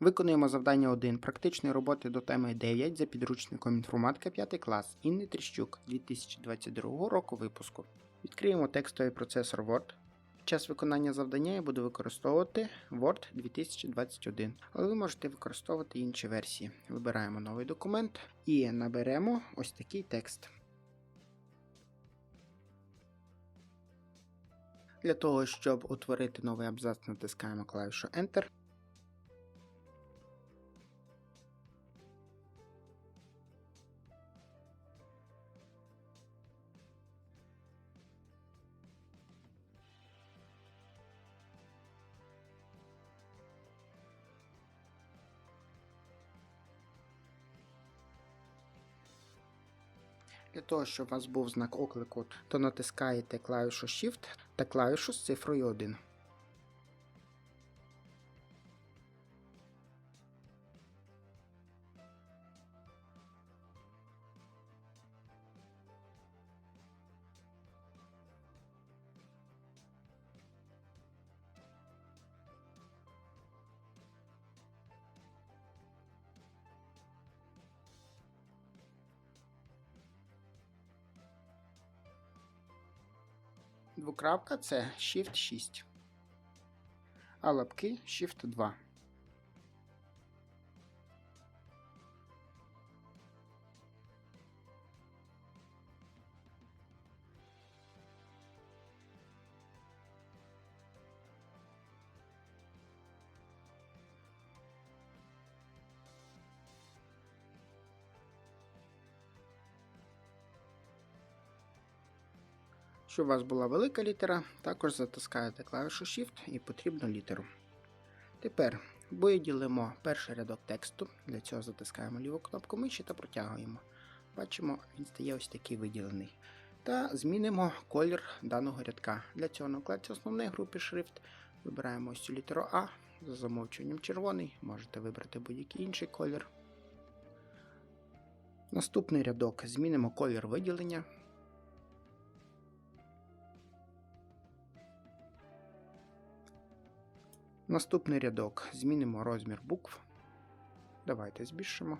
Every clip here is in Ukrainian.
Виконуємо завдання 1 практичної роботи до теми 9 за підручником інформатика 5 клас Інни Тріщук 2022 року випуску. Відкриємо текстовий процесор Word. Під час виконання завдання я буду використовувати Word 2021, але ви можете використовувати інші версії. Вибираємо новий документ і наберемо ось такий текст. Для того, щоб утворити новий абзац, натискаємо клавішу Enter. Для того, щоб у вас був знак оклику, то натискаєте клавішу Shift та клавішу з цифрою 1. Двокрапка це Shift 6. А лапки Shift 2. Щоб у вас була велика літера, також затискаєте клавішу Shift і потрібну літеру. Тепер виділимо перший рядок тексту. Для цього затискаємо ліву кнопку миші та протягуємо. Бачимо, він стає ось такий виділений. Та змінимо колір даного рядка. Для цього на вкладці основної групи шрифт вибираємо ось цю літеру А за замовчуванням червоний, можете вибрати будь-який інший колір. Наступний рядок змінимо колір виділення. Наступний рядок змінимо розмір букв. Давайте збільшимо.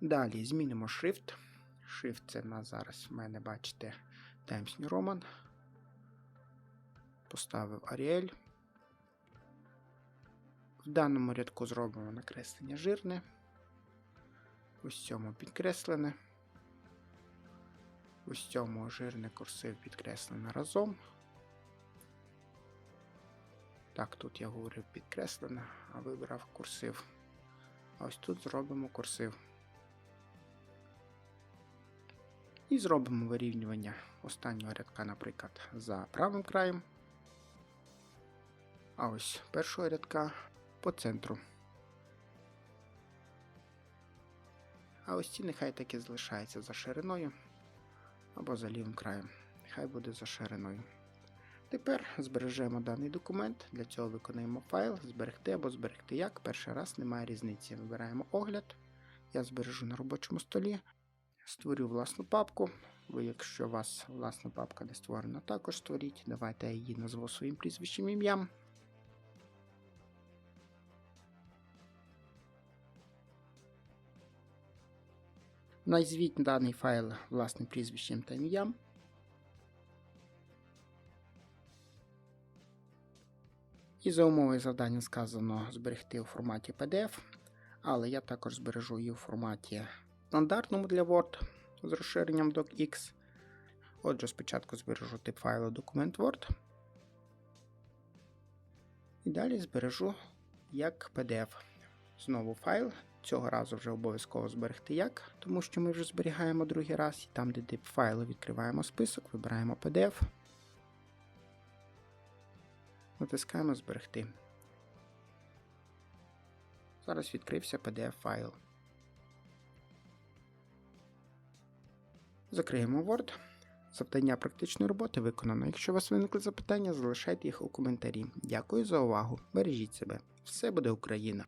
Далі змінимо Shift. Shift це в нас зараз в мене, бачите, Times New Roman. Поставив Arial. В даному рядку зробимо накреслення жирне. Ось цьому підкреслене. Ось цьому жирне курсив підкреслене разом. Так, тут я говорив підкреслено, а вибрав курсив. Ось тут зробимо курсив. І зробимо вирівнювання останнього рядка, наприклад, за правим краєм. А ось першого рядка по центру. А ось ці нехай так і залишаються за шириною або за лівим краєм. Нехай буде за шириною. Тепер збережемо даний документ. Для цього виконуємо файл, зберегти або зберегти як. Перший раз немає різниці. Вибираємо огляд. Я збережу на робочому столі. Створю власну папку. Ви, якщо у вас власна папка не створена, також створіть. Давайте я її назву своїм прізвищем ім'ям. Назвіть даний файл власним прізвищем та ім'ям. І за умови завдання сказано зберегти у форматі PDF, але я також збережу її у форматі стандартному для Word з розширенням DocX. Отже, спочатку збережу тип файлу документ Word. І далі збережу як PDF. Знову файл. Цього разу вже обов'язково зберегти як, тому що ми вже зберігаємо другий раз. І там, де тип файлу, відкриваємо список, вибираємо PDF. Натискаємо Зберегти. Зараз відкрився PDF файл. Закриємо Word. Завдання практичної роботи виконано. Якщо у вас виникли запитання, залишайте їх у коментарі. Дякую за увагу. Бережіть себе. Все буде Україна!